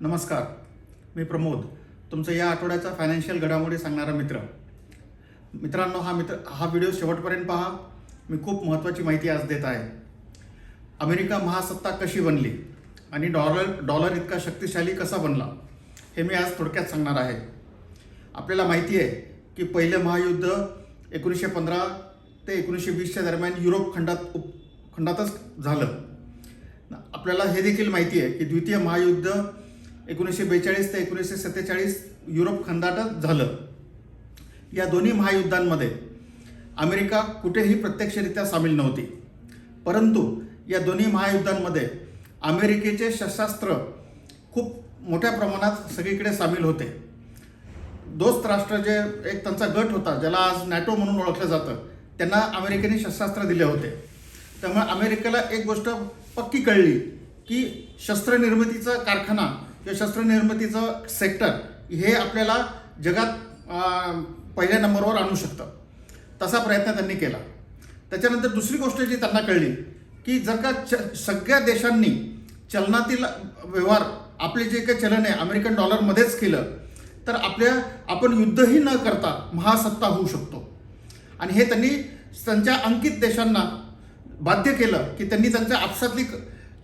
नमस्कार मी प्रमोद. तुमचं या आठवड्याचा फायनान्शियल घडामोडी सांगणारा मित्र. मित्रांनो हा मित्र हा व्हिडिओ शेवटपर्यंत पहा. मी खूप महत्त्वाची माहिती आज देत आहे. अमेरिका महासत्ता कशी बनली आणि डॉलर डॉलर इतका शक्तिशाली कसा बनला हे मी आज थोडक्यात सांगणार आहे. आपल्याला माहिती आहे की पहिलं महायुद्ध एकोणीसशे पंधरा ते एकोणीसशे वीसच्या दरम्यान युरोप खंडात उप खंडातच झालं. आपल्याला हे देखील माहिती आहे की द्वितीय महायुद्ध एकोणीसशे बेचाळीस ते एकोणीसशे सत्तेचाळीस युरोप खंडातच झालं. या दोन्ही महायुद्धांमध्ये अमेरिका कुठेही प्रत्यक्षरित्या सामील नव्हती. परंतु या दोन्ही महायुद्धांमध्ये अमेरिकेचे शस्त्रास्त्र खूप मोठ्या प्रमाणात सगळीकडे सामील होते. दोस्त राष्ट्र जे एक त्यांचा गट होता ज्याला आज नॅटो म्हणून ओळखलं जातं त्यांना अमेरिकेने शस्त्रास्त्र दिले होते. त्यामुळे अमेरिकेला एक गोष्ट पक्की कळली की शस्त्रनिर्मितीचा कारखाना किंवा शस्त्रनिर्मितीचं सेक्टर हे आपल्याला जगात पहिल्या नंबरवर आणू शकतं. तसा प्रयत्न त्यांनी केला. त्याच्यानंतर दुसरी गोष्ट जी त्यांना कळली की जर का च सगळ्या देशांनी चलनातील व्यवहार आपले जे काही चलन आहे अमेरिकन डॉलरमध्येच केलं तर आपल्या आपण युद्धही न करता महासत्ता होऊ शकतो. आणि हे त्यांनी त्यांच्या अंकित देशांना बाध्य केलं की त्यांनी त्यांच्या आपसातली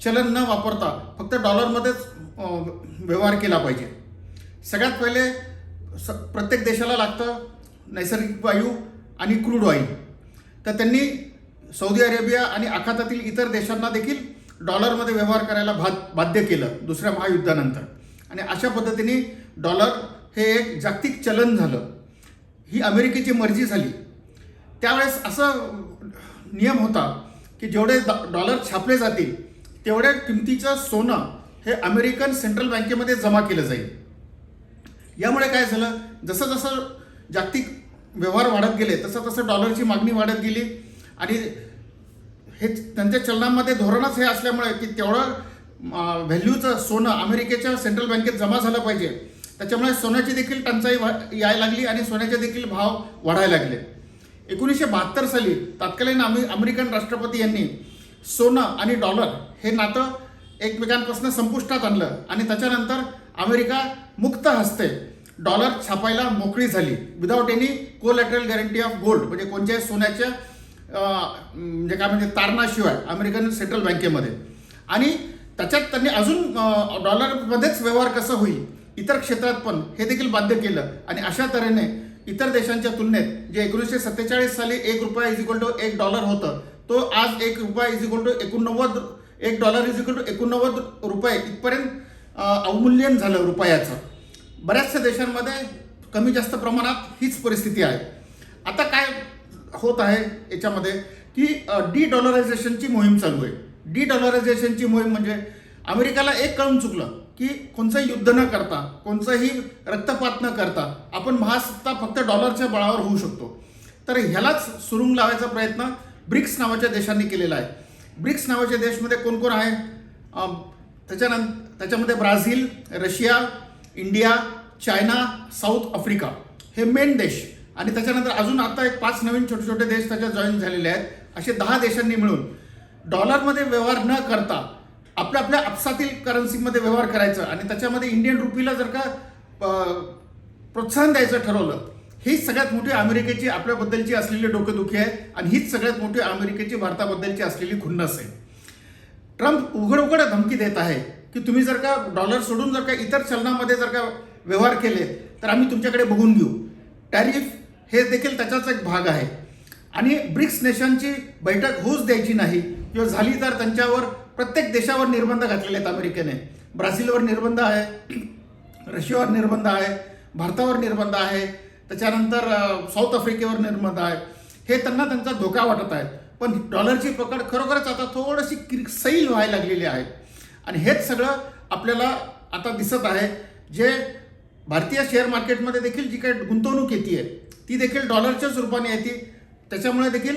चलन न वापरता फक्त डॉलरमध्येच व्यवहार केला पाहिजे. सगळ्यात पहिले स प्रत्येक देशाला लागतं नैसर्गिक वायू आणि क्रूड ऑइल तर त्यांनी सौदी अरेबिया आणि आखातातील इतर देशांना देखील डॉलरमध्ये व्यवहार करायला भा बाध्य केलं दुसऱ्या महायुद्धानंतर. आणि अशा पद्धतीने डॉलर हे एक जागतिक चलन झालं. ही अमेरिकेची मर्जी झाली. त्यावेळेस असं नियम होता की जेवढे डॉलर छापले जातील तेवढ्या किमतीचं सोनं हे अमेरिकन सेंट्रल बँकेमध्ये जमा केलं जाईल. यामुळे काय झालं? जसं जसं जागतिक व्यवहार वाढत गेले तसं तसं डॉलरची मागणी वाढत गेली. आणि हे त्यांच्या चलनामध्ये धोरणच हे असल्यामुळे की तेवढं व्हॅल्यूचं सोनं अमेरिकेच्या सेंट्रल बँकेत जमा झालं पाहिजे. त्याच्यामुळे सोन्याची देखील टंचाई वा यायला लागली आणि सोन्याचे देखील भाव वाढायला लागले. एकोणीसशे बहात्तर साली तत्कालीन अमे अमेरिकन राष्ट्रपती यांनी सोनं आणि डॉलर हे नातं एकमेकांपासून संपुष्टात आणलं आणि त्याच्यानंतर अमेरिका मुक्त हस्ते डॉलर छापायला मोकळी झाली. Without any collateral guarantee of gold म्हणजे कोणत्याही सोन्याच्या म्हणजे काय म्हणजे तारणाशिवाय अमेरिकन सेंट्रल बँकेमध्ये आणि त्याच्यात त्यांनी अजून डॉलरमध्येच व्यवहार कसं होईल इतर क्षेत्रात पण हे देखील बाध्य केलं. आणि अशा तऱ्हेने इतर देशांच्या तुलनेत जे एकोणीसशे सत्तेचाळीस साली एक रुपया इज इक्वल टू एक डॉलर होतं तो आज एक रुपया इज इक्वल टू एकोणनव्वद एक डॉलर इज इक्वल टू एकोणनव्वद रुपये इथपर्यंत अवमूल्यन झालं रुपयाचं. बऱ्याचशा देशांमध्ये कमी जास्त प्रमाणात हीच परिस्थिती आहे. आता काय होत आहे याच्यामध्ये की डी डॉलरायझेशनची मोहीम चालू आहे. डी डॉलरायझेशनची मोहीम म्हणजे अमेरिकाला एक कळून चुकलं की कोणचंही युद्ध न करता कोणचंही रक्तपात न करता आपण महासत्ता फक्त डॉलरच्या बळावर होऊ शकतो. तर ह्यालाच सुरुंग लावायचा प्रयत्न ब्रिक्स नावाच्या देशांनी केलेला आहे. ब्रिक्स नावाच्या देशमध्ये कोण कोण आहे? अं, त्याच्यानंतर त्याच्यामध्ये Brazil Russia India China South Africa हे मेन देश. आणि त्याच्यानंतर अजून आता एक पाच नवीन छोटे छोटे देश त्याच्यात जॉईन झालेले आहेत. असे दहा देशांनी मिळून. डॉलरमध्ये व्यवहार न करता आपल्या आपल्या आपसातील करन्सीमध्ये व्यवहार करायचं आणि त्याच्यामध्ये इंडियन रुपीला जर का प्रोत्साहन द्यायचं ठरवलं हीच सगळ्यात मोठी अमेरिकेची आपल्याबद्दलची असलेली डोकेदुखी आहे आणि हीच सगळ्यात मोठी अमेरिकेची भारताबद्दलची असलेली खुन्नस आहे. ट्रम्प उघड उघड धमकी देत आहे की तुम्ही जर का डॉलर सोडून जर का इतर चलनामध्ये जर का व्यवहार केले तर आम्ही तुमच्याकडे बघून घेऊ. टॅरिफ हे देखील त्याचाच एक भाग आहे. आणि ब्रिक्स नेशनची बैठक होऊच द्यायची नाही किंवा झाली तर त्यांच्यावर प्रत्येक देशावर निर्बंध घातलेले आहेत अमेरिकेने. ब्राझीलवर निर्बंध आहे रशियावर निर्बंध आहे भारतावर निर्बंध आहे त्याच्यानंतर साऊथ आफ्रिकेवर निर्बंध आहे. हे त्यांना त्यांचा धोका वाटत आहे. पण डॉलरची पकड खरोखरच आता थोडीशी किर सैल व्हायला लागलेली आहे. आणि हेच सगळं आपल्याला आता दिसत आहे. जे भारतीय शेअर मार्केटमध्ये देखील जी काही गुंतवणूक येते ती देखील डॉलरच्याच रूपाने येते. त्याच्यामुळे देखील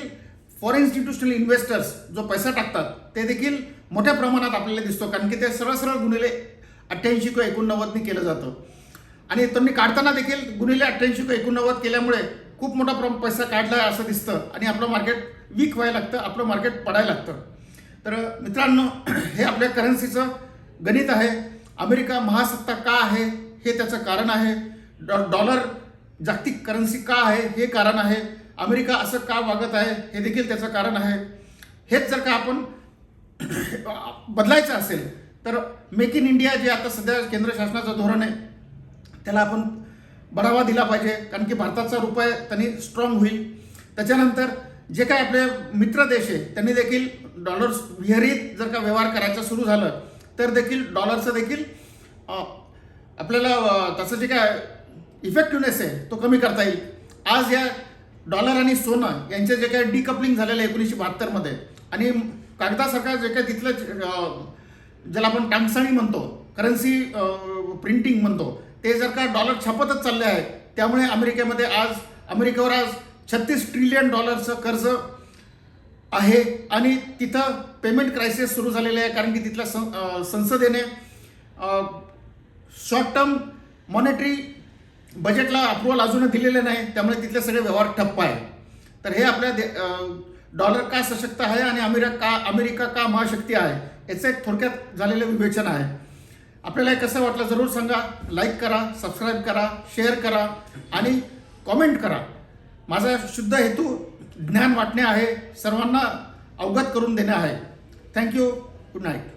फॉरेन इन्स्टिट्यूशनल इन्व्हेस्टर्स जो पैसा टाकतात ते देखील मोठ्या प्रमाणात आपल्याला दिसतो. कारण की ते सरळ सरळ गुन्हेले अठ्ठ्याऐंशी किंवा एकोणनव्वदनी केलं जातं. आणि त्यांनी काढताना देखील गुन्हेले अठ्ठ्याऐंशी एकोणनव्वद केल्यामुळे खूप मोठा प्रमाण पैसा काढला असं दिसतं. आणि आपलं मार्केट वीक व्हायला लागतं आपलं मार्केट पडायला लागतं. तर मित्रांनो हे आपल्या करन्सीचं गणित आहे. अमेरिका महासत्ता का आहे? हे त्याचं कारण आहे. डॉ डॉलर जागतिक करन्सी का आहे? हे कारण आहे. अमेरिका असं का वागत आहे? हे देखील त्याचं कारण आहे. हेच जर का आपण बदलायचं असेल तर मेक इन इंडिया जे आता सध्या केंद्र शासनाचं धोरण आहे त्याला आपण बढावा दिला पाहिजे कारण की भारताचा रुपये त्यांनी स्ट्रॉंग होईल. त्याच्यानंतर जे काय आपले मित्र देश आहे त्यांनी देखील डॉलर्स विहरीत जर का व्यवहार करायचं सुरू झालं तर देखील डॉलरचं देखील आपल्याला त्याचं जे काय इफेक्टिव्हनेस आहे तो कमी करता येईल. आज या डॉलर आणि सोनं यांचे जे काही डिकपलिंग झालेलं आहे एकोणीसशे बहात्तरमध्ये आणि कागदासारखा जे काही तिथलं ज्याला आपण टांगसाणी म्हणतो करन्सी प्रिंटिंग म्हणतो ते जर का डॉलर छापतच चालले आहे त्यामुळे अमेरिकेमध्ये आज अमेरिकेवर आज छत्तीस ट्रिलियन डॉलरचं कर्ज आहे. आणि तिथं पेमेंट क्रायसिस सुरू झालेलं आहे कारण की तिथल्या सं संसदेने शॉर्ट टर्म मॉनेटरी बजेटला अप्रुव्हल अजून दिलेलं नाही त्यामुळे तिथले सगळे व्यवहार ठप्प आहे तर हे आपल्या दे डॉलर का सशक्त आहे आणि अमेरिका का अमेरिका का महाशक्ती आहे याचं एक थोडक्यात झालेलं विवेचन आहे. आपल्याला हे कसं वाटलं जरूर सांगा. लाईक करा सबस्क्राईब करा शेअर करा आणि कॉमेंट करा. माझा शुद्ध हेतू ज्ञान वाटणे आहे. सर्वांना अवगत करून देणे आहे. Thank you good night